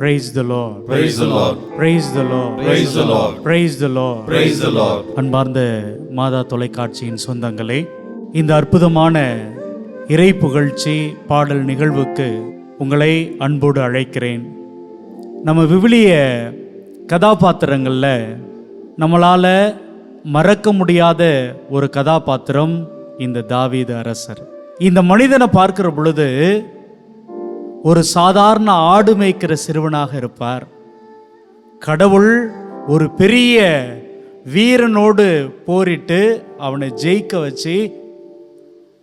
Praise the lord Praise the Lord. praise the lord Praise the Lord. praise the lord Praise the Lord. அன்பார்ந்த மாதா தொலைக்காட்சியின் சொந்தங்களே இந்த அற்புதமான இறை புகழ்ச்சி பாடல் நிகழ்வுக்கு உங்களை அன்போடு அழைக்கிறேன் நம்ம விவிலிய கதாபாத்திரங்களில் நம்மளால் மறக்க முடியாத ஒரு கதாபாத்திரம் இந்த தாவீது அரசர் இந்த மனிதனை பார்க்கிற பொழுது ஒரு சாதாரண ஆடு மேய்க்கிற சிறுவனாக இருப்பார். கடவுள் ஒரு பெரிய வீரனோடு போரிட்டு அவனை ஜெயிக்க வச்சு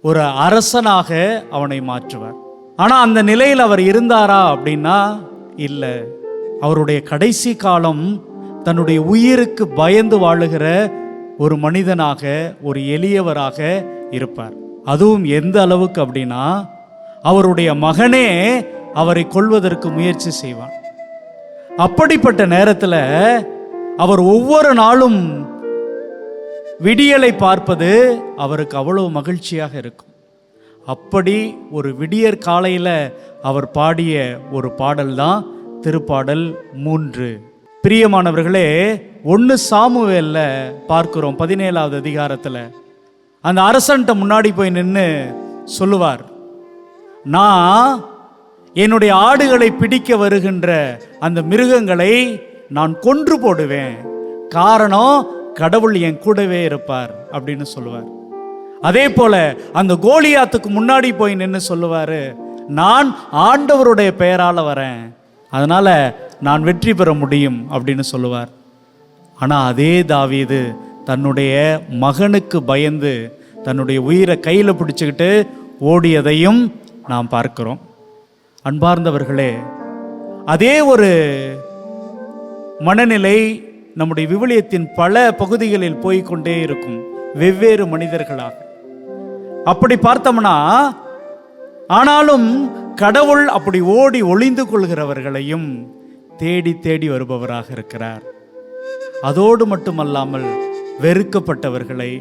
ஒரு அரசனாக அவனை மாற்றுவார். ஆனால் அந்த நிலையில் அவர் இருந்தாரா அப்படின்னா இல்லை. அவருடைய கடைசி காலம் தன்னுடைய உயிருக்கு பயந்து வாழுகிற ஒரு மனிதனாக ஒரு எளியவராக இருப்பார். அதுவும் எந்த அளவுக்கு அப்படின்னா அவருடைய மகனே அவரை கொல்வதற்கு முயற்சி செய்வான். அப்படிப்பட்ட நேரத்தில் அவர் ஒவ்வொரு நாளும் விடியலை பார்ப்பது அவருக்கு அவ்வளவு மகிழ்ச்சியாக இருக்கும். அப்படி ஒரு விடியற் காலையில் அவர் பாடிய ஒரு பாடல் தான் திருப்பாடல் மூன்று. பிரியமானவர்களே ஒன்று சாமுவேலில் பார்க்கிறோம் பதினேழாவது அதிகாரத்தில். அந்த அரசன்ட்ட முன்னாடி போய் நின்று சொல்லுவார் நான் என்னுடைய ஆடுகளை பிடிக்க வருகின்ற அந்த மிருகங்களை நான் கொன்று போடுவேன். காரணம் கடவுள் என் கூடவே இருப்பார் அப்படின்னு சொல்லுவார். அதே போல அந்த கோலியாத்துக்கு முன்னாடி போய் நின்று சொல்லுவாரு நான் ஆண்டவருடைய பெயரால வரேன். அதனால நான் வெற்றி பெற முடியும் அப்படின்னு சொல்லுவார். ஆனா அதே தாவீது தன்னுடைய மகனுக்கு பயந்து தன்னுடைய உயிரை கையில பிடிச்சுக்கிட்டு ஓடியதையும் நாம் பார்க்கிறோம். அன்பார்ந்தவர்களே அதே ஒரு மனநிலை நம்முடைய விவிலியத்தின் பல பகுதிகளில் போய்க்கொண்டே இருக்கும் வெவ்வேறு மனிதர்களாக. அப்படி பார்த்தோம்னா ஆனாலும் கடவுள் அப்படி ஓடி ஒளிந்து கொள்கிறவர்களையும் தேடி தேடி வருபவராக இருக்கிறார். அதோடு மட்டுமல்லாமல் வெறுக்கப்பட்டவர்களை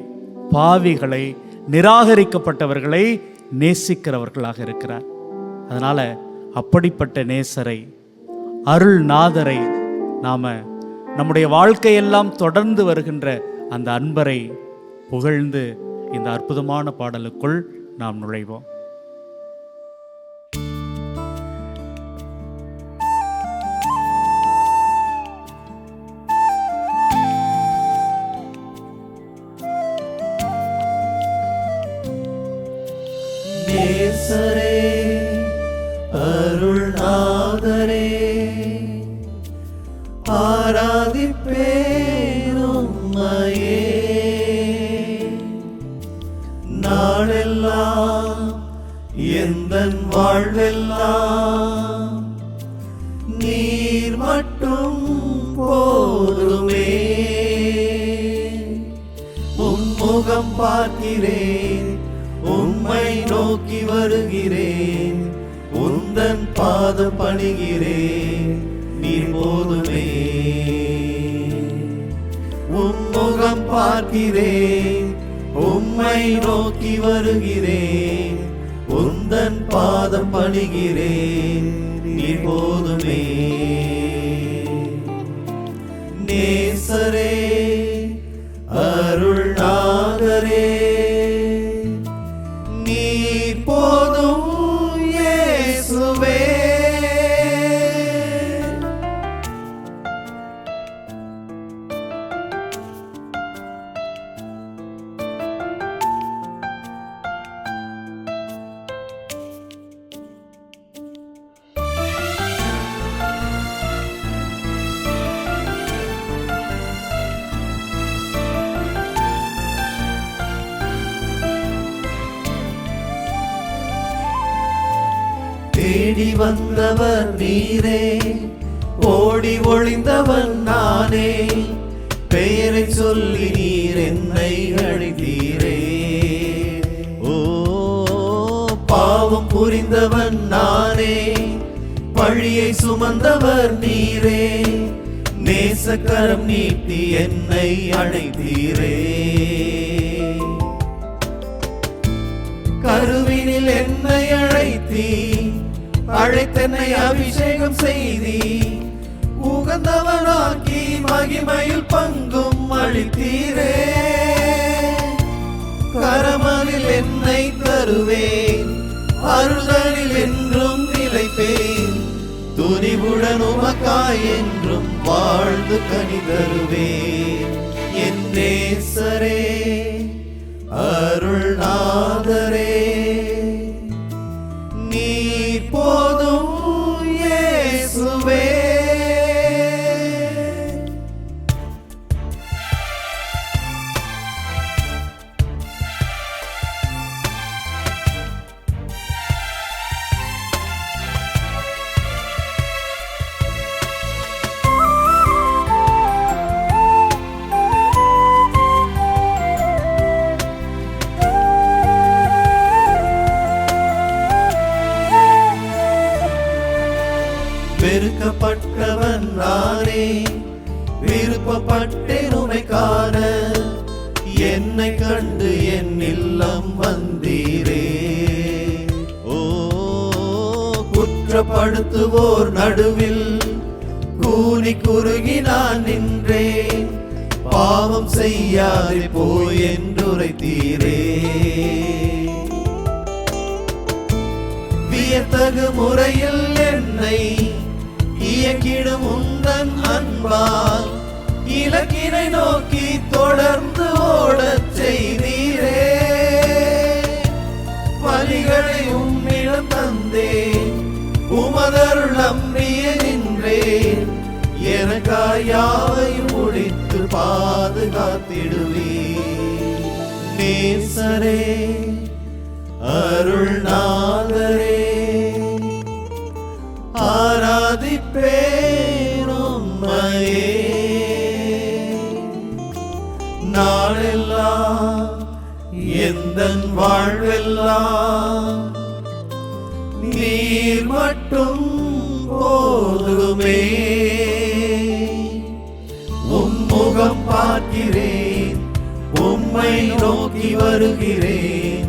பாவிகளை நிராகரிக்கப்பட்டவர்களை நேசிக்கிறவர்களாக இருக்கிறார். அதனால் அப்படிப்பட்ட நேசரை அருள்நாதரை நாம் நம்முடைய வாழ்க்கையெல்லாம் தொடர்ந்து வருகின்ற அந்த அன்பரை புகழ்ந்து இந்த அற்புதமான பாடலுக்குள் நாம் நுழைவோம். பார்க்கிறேன் உம்மை நோக்கி வருகிறேன். உந்தன் பாதம் பணிகிறேன். நீர் போதுமே. உம்முகம் பார்க்கிறேன். உம்மை நோக்கி வருகிறேன். உந்தன் பாதம் பணிகிறேன். நீர் போதுமே. நேசரே. அருள்நாதரே. தேடி வந்தவர் நீரே. ஓடி ஒளிந்தவன் நானே. பெயரை சொல்லி நீர் என்னை அழைத்தீரே. ஓ பாவம் புரிந்தவன் நானே. பழியை சுமந்தவர் நீரே. நேசக்கரம் நீட்டி என்னை அழைத்தீரே அழைத்தென்னை அபிஷேகம் செய்தி. உகந்தவனாக்கி மகிமையில் பங்கும் அளித்தீரே. கரமலில் என்னை தருவேன். அருள்தலில் என்றும் நிலைப்பேன். துணிவுடன் உமக்காய் என்றும் வாழ்ந்து கனி தருவேன். என் நேசரே அருள்நாதரே. குற்றப்படுத்துவோர் நடுவில் கூனி குறுகி நான் நின்றேன். பாவம் செய்யாதே போய் என்றுரைத்தீரே. வியத்தகு முறையில் என்னை இயக்கிடும் உந்தன் அன்பால் இலக்கினை நோக்கி தொடர்ந்து ஓடச் செய்தேன் எனக்காய் யாவையும் முடித்து பாதுகாத்திடுவீர். நேசரே அருள்நாதரே ஆராதிப்பேன் நாளெல்லாம் எந்தன் வாழ்வெல்லாம் நீர் மட்டும் போதுமே. பார்க்கிறேன் உம்மை நோக்கி வருகிறேன்.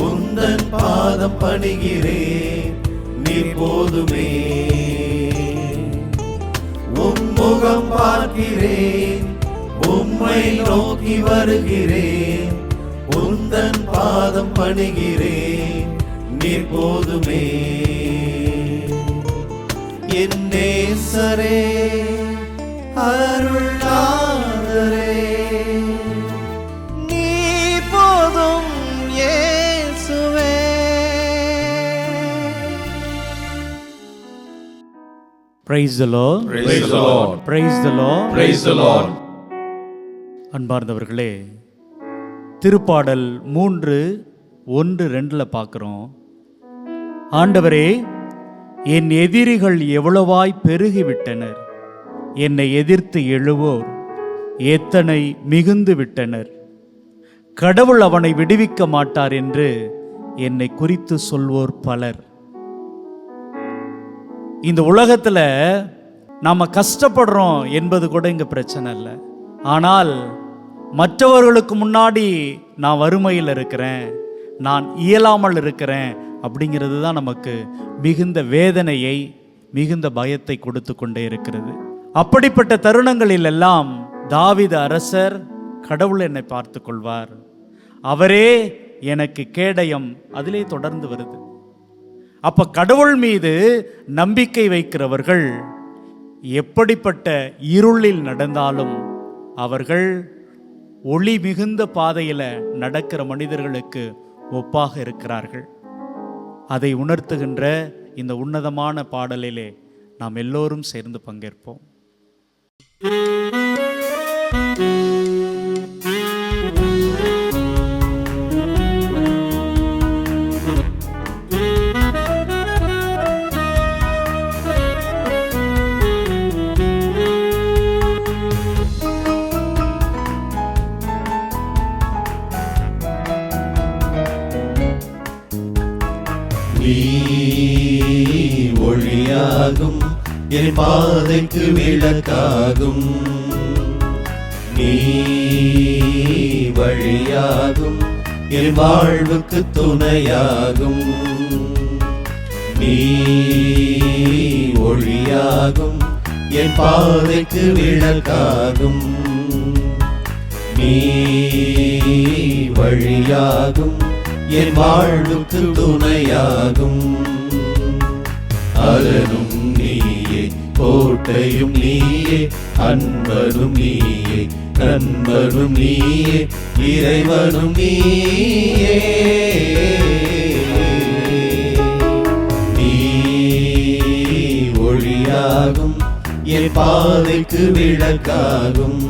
உந்தன் பாதம் பணிகிறேன். நீ போதுமே. உம்முகம் பார்க்கிறேன். உம்மை நோக்கி வருகிறேன். உந்தன் பாதம் பணிகிறேன். நீ போதுமே. என் நேசரே அருளாதரே நீ போதும் இயேசுவே. Praise the Lord Praise the Lord. Praise the Lord Praise the Lord. அன்பார்ந்தவர்களே திருப்பாடல் மூன்று ஒன்று ரெண்டில் பார்க்குறோம். ஆண்டவரே என் எதிரிகள் எவ்வளவாய் பெருகிவிட்டனர். என்னை எதிர்த்து எழுவோர். எத்தனை மிகுந்து விட்டனர். கடவுள் அவனை விடுவிக்க மாட்டார் என்று என்னை குறித்து சொல்வோர் பலர். இந்த உலகத்தில் நாம் கஷ்டப்படுறோம் என்பது கூட இங்கே பிரச்சனை இல்லை. ஆனால் மற்றவர்களுக்கு முன்னாடி நான் வறுமையில் இருக்கிறேன் நான் இயலாமல் இருக்கிறேன் அப்படிங்கிறது தான் நமக்கு மிகுந்த வேதனையை மிகுந்த பயத்தை கொடுத்து கொண்டே இருக்கிறது. அப்படிப்பட்ட தருணங்களில் எல்லாம் தாவித அரசர் கடவுள் என்னை பார்த்து கொள்வார். அவரே எனக்கு கேடயம் அதிலே தொடர்ந்து வருது. அப்ப கடவுள் மீது நம்பிக்கை வைக்கிறவர்கள் எப்படிப்பட்ட இருளில் நடந்தாலும் அவர்கள் ஒளி மிகுந்த பாதையில் நடக்கிற மனிதர்களுக்கு ஒப்பாக இருக்கிறார்கள். அதை உணர்த்துகின்ற இந்த உன்னதமான பாடலிலே நாம் எல்லோரும் சேர்ந்து பங்கேற்போம். நீ ஒளியாகும். என் பாதைக்கு விளக்காகும். நீ வழியாகும். என் வாழ்வுக்கு துணையாகும். நீ ஒளியாகும். என் பாதைக்கு விளக்காகும். நீ வழியாகும். என் வாழ்வுக்கு துணையாகும். அரணும் நீயே கோட்டையும் நீயே அன்பரும் நீயே நண்பரும் நீயே இறைவனும் நீயே. நீ ஒளியாகும் என் பாதைக்கு விளக்காகும்.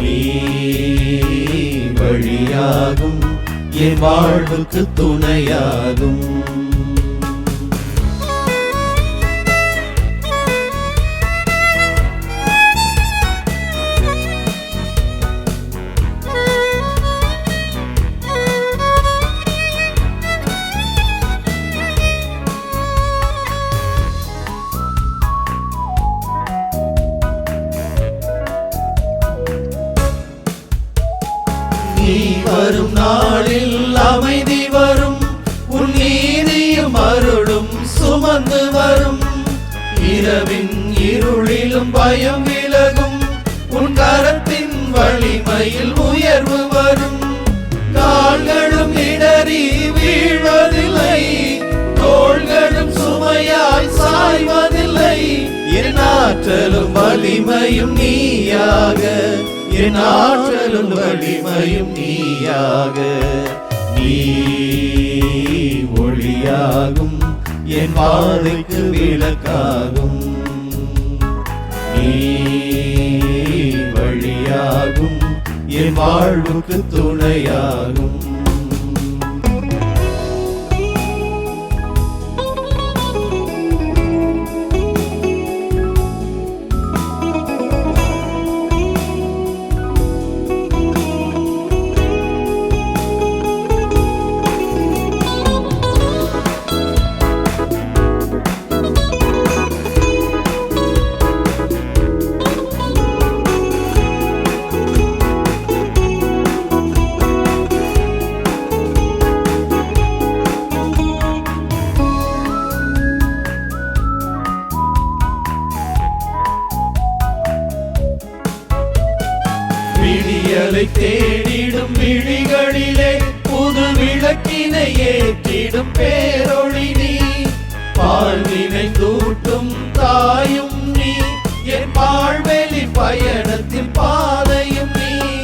நீ வழியாகும் என் வாழ்வுக்கு துணையாகும். இரவின் இருளிலும் பயம் விலகும். உன் கரத்தின் வலிமையில் உயர்வு வரும். கால்களும் இடறி வீழ்வதில்லை. தோள்களும் சுமையாய் சாய்வதில்லை. என் ஆற்றலும் வலிமையும் நீயாக. என் ஆற்றலும் வலிமையும் நீயாக. நீ ஒளியாகும். என் பாதைக்கு விளக்காகும். நீ வழியாகும். என் வாழ்வுக்கு துணையாகும். ஏற்றிடும் பேரொழி நீ. வாழ்வினை தூட்டும் தாயும் நீ. என் பாழ்வெளி பயணத்தில் பாதையும் நீ.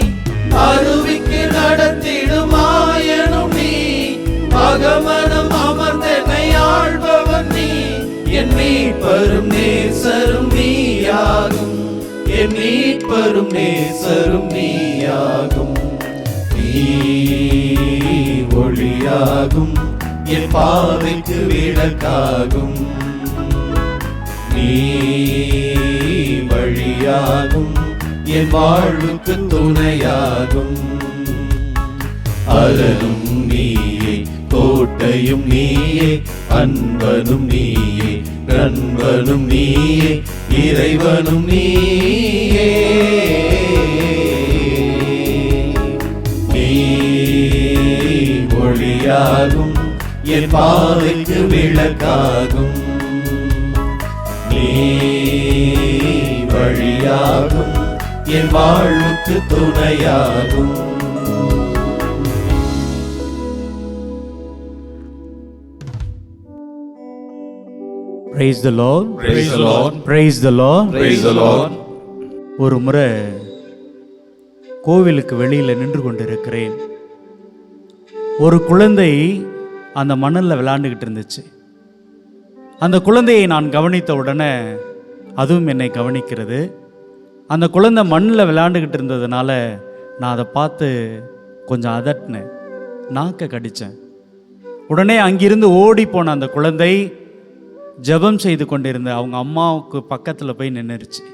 அருவிக்கு நடத்திடும் ஆயனும் நீ. மகமனம் அமர்ந்தனை ஆழ்பவன் நீ. என் மீட்பரும் நேசரும் நீயாகும். என் மீட்பரும் நேசரும் நீயாகும். நீ ஒளியாகும். என் பாதைக்கு விளக்காகும். நீ வழியாகும் என் வாழ்வுக்கு துணையாகும். அலனும் நீயே கோட்டையும் நீயே அன்பனும் நீயே நண்பனும் நீயே இறைவனும் நீயே. நீ ஒளியாகும் என் பாதைக்கு விளக்காகும். நீ வழியாகும். என் வாழ்வுக்கு துணையாகும். Praise the Lord Praise the Lord. Praise the Lord Praise the Lord. ஒரு முறை கோவிலுக்கு வெளியில் நின்று கொண்டிருக்கிறேன். ஒரு குழந்தை அந்த மணலில் விளாண்டுக்கிட்டு இருந்துச்சு. அந்த குழந்தையை நான் கவனித்த உடனே அதுவும் என்னை கவனிக்கிறது. அந்த குழந்தை மண்ணில் விளையாண்டுக்கிட்டு இருந்ததுனால நான் அதை பார்த்து கொஞ்சம் அதட்டினேன். நாக்கை கடித்தேன் உடனே அங்கிருந்து ஓடி போன அந்த குழந்தை ஜெபம் செய்து கொண்டிருந்த அவங்க அம்மாவுக்கு பக்கத்தில் போய் நின்றுருச்சு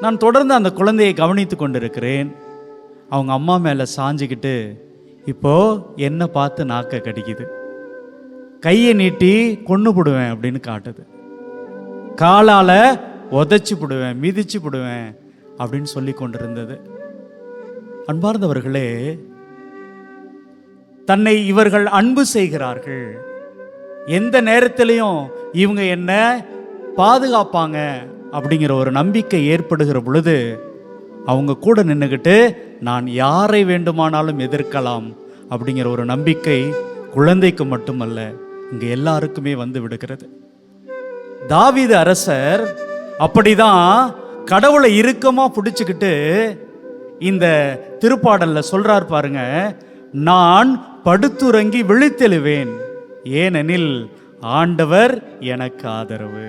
நான் தொடர்ந்து அந்த குழந்தையை கவனித்து கொண்டிருக்கிறேன். அவங்க அம்மா மேலே சாஞ்சிக்கிட்டு இப்போது என்னை பார்த்து நாக்க கடிக்குது? கையை நீட்டி கொண்டு போடுவேன் அப்படின்னு காட்டுது. காலால் உதச்சி போடுவேன் மிதிச்சு போடுவேன் அப்படின்னு சொல்லி கொண்டிருந்தது. அன்பார்ந்தவர்களே தன்னை இவர்கள் அன்பு செய்கிறார்கள். எந்த நேரத்திலையும் இவங்க என்ன பாதுகாப்பாங்க அப்படிங்கிற ஒரு நம்பிக்கை ஏற்படுகிற பொழுது அவங்க கூட நின்றுக்கிட்டு நான் யாரை வேண்டுமானாலும் எதிர்க்கலாம் அப்படிங்கிற ஒரு நம்பிக்கை குழந்தைக்கு மட்டுமல்ல இங்கே எல்லாருக்குமே வந்து விடுகிறது. தாவீது அரசர் அப்படிதான் கடவுளை இறுக்கமாக பிடிச்சிக்கிட்டு இந்த திருப்பாடலில் சொல்கிறார் பாருங்க நான் படுத்துறங்கி விழித்தெழுவேன் ஏனெனில் ஆண்டவர் எனக்கு ஆதரவு.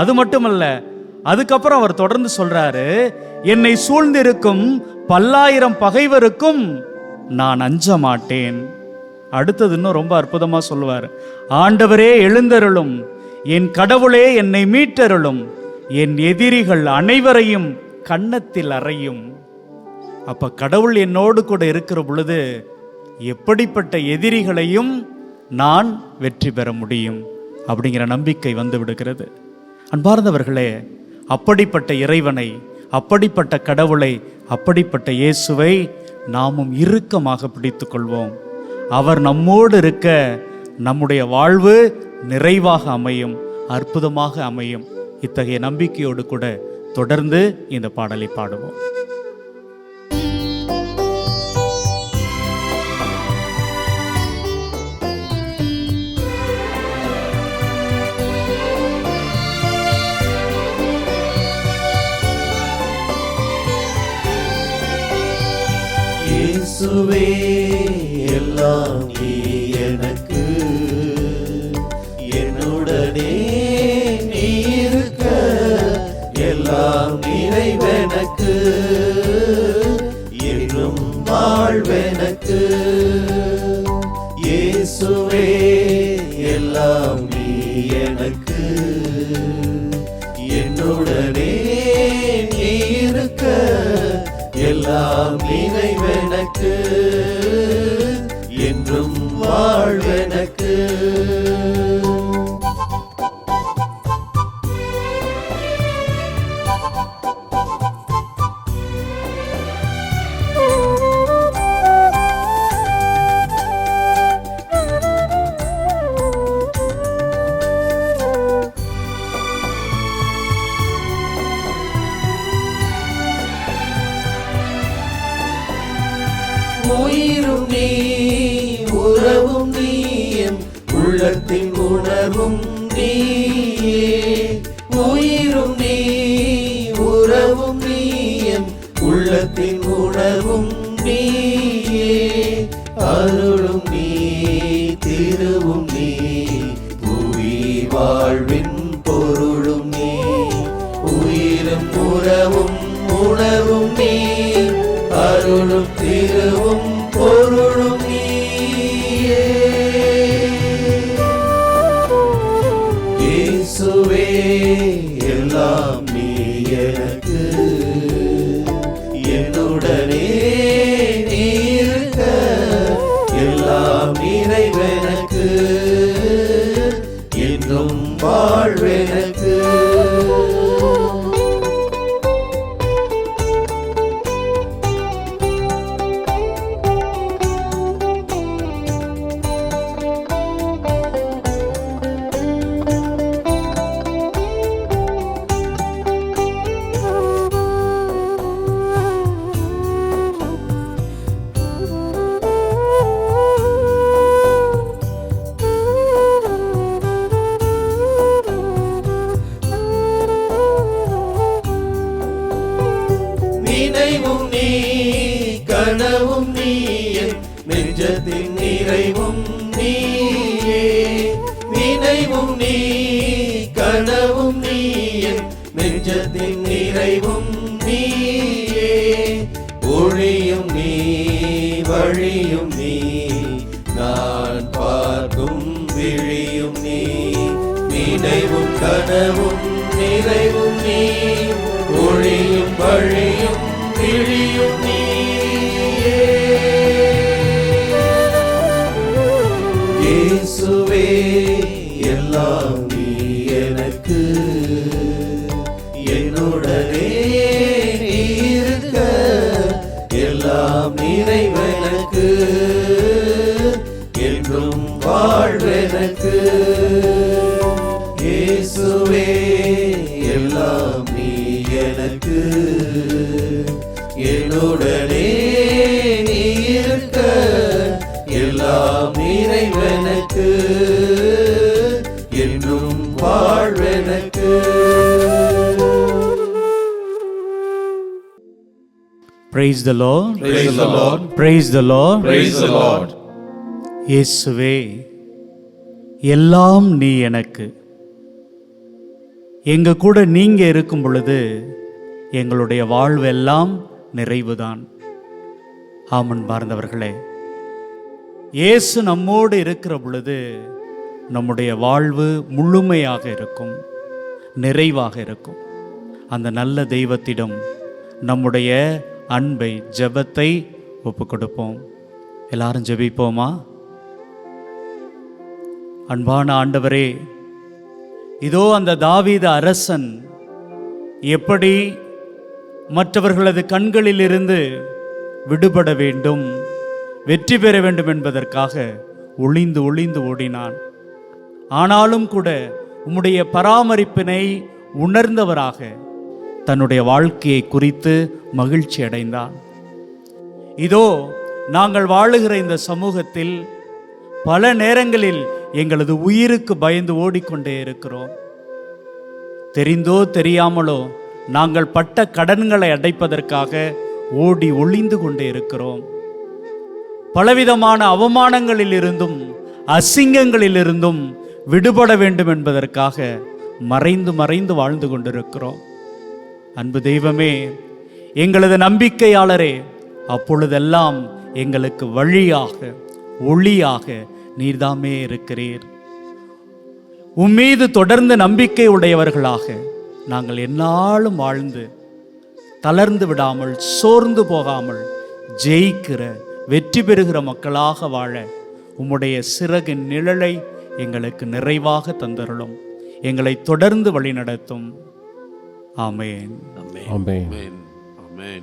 அது மட்டுமல்ல அதுக்கப்புறம் அவர் தொடர்ந்து சொல்றாரு என்னை சூழ்ந்திருக்கும் பல்லாயிரம் பகைவருக்கும் நான் அஞ்ச மாட்டேன் அடுத்தது இன்னும் ரொம்ப அற்புதமா சொல்லுவார் ஆண்டவரே எழுந்தருளும் என் கடவுளே என்னை மீட்டருளும் என் எதிரிகள் அனைவரையும் கன்னத்தில் அறையும். அப்ப கடவுள் என்னோடு கூட இருக்கிற பொழுது எப்படிப்பட்ட எதிரிகளையும் நான் வெற்றி பெற முடியும் அப்படிங்கிற நம்பிக்கை வந்து விடுகிறது. அன்பார்ந்தவர்களே அப்படிப்பட்ட இறைவனை அப்படிப்பட்ட கடவுளை அப்படிப்பட்ட இயேசுவை நாமும் இறுக்கமாக பிடித்து கொள்வோம் அவர் நம்மோடு இருக்க நம்முடைய வாழ்வு நிறைவாக அமையும் அற்புதமாக அமையும். இத்தகைய நம்பிக்கையோடு கூட தொடர்ந்து இந்த பாடலை பாடுவோம். இயேசுவே எல்லாம் நீ. உணர்வும் நீ அருளும் திருவும். நீயே praise the Lord Praise the Lord. Praise the Lord Praise the Lord. இயேசுவே எல்லாம் நீ எனக்கு. எங்க கூட நீங்க இருக்கும் பொழுது எங்களுடைய வாழ்வெல்லாம் நிறைவுதான். ஆமன் பார்ந்தவர்களே. இயேசு நம்மோடு இருக்கிற பொழுது நம்முடைய வாழ்வு முழுமையாக இருக்கும் நிறைவாக இருக்கும். அந்த நல்ல தெய்வத்திடம் நம்முடைய அன்பை ஜெபத்தை ஒப்பு கொடுப்போம் எல்லாரும் ஜெபிப்போமா? அன்பான ஆண்டவரே இதோ அந்த தாவீத அரசன் எப்படி மற்றவர்களது கண்களிலிருந்து விடுபட வேண்டும் வெற்றி பெற வேண்டும் என்பதற்காக ஒளிந்து ஒளிந்து ஓடினான். ஆனாலும் கூட உம்முடைய பராமரிப்பினை உணர்ந்தவராக தன்னுடைய வாழ்க்கையை குறித்து மகிழ்ச்சி அடைந்தான். இதோ நாங்கள் வாழுகிற இந்த சமூகத்தில் பல நேரங்களில் எங்களது உயிருக்கு பயந்து ஓடிக்கொண்டே இருக்கிறோம். தெரிந்தோ தெரியாமலோ நாங்கள் பட்ட கடன்களை அடைப்பதற்காக ஓடி ஒளிந்து கொண்டே இருக்கிறோம். பலவிதமான அவமானங்களிலிருந்தும் அசிங்கங்களிலிருந்தும் விடுபட வேண்டும் என்பதற்காக மறைந்து மறைந்து வாழ்ந்து கொண்டிருக்கிறோம். அன்பு தெய்வமே எங்களது நம்பிக்கையாளரே அப்பொழுதெல்லாம் எங்களுக்கு வழியாக ஒளியாக நீர்தாமே இருக்கிறீர். உம்மீது தொடர்ந்து நம்பிக்கை உடையவர்களாக நாங்கள் என்னாலும் வாழ்ந்து தளர்ந்து விடாமல் சோர்ந்து போகாமல் ஜெயிக்கிற வெற்றி பெறுகிற மக்களாக வாழ உம்முடைய சிறகு நிழலை எங்களுக்கு நிறைவாக தந்தருளும். எங்களை தொடர்ந்து வழிநடத்தும். ஆமென் Amen. Amen. Amen.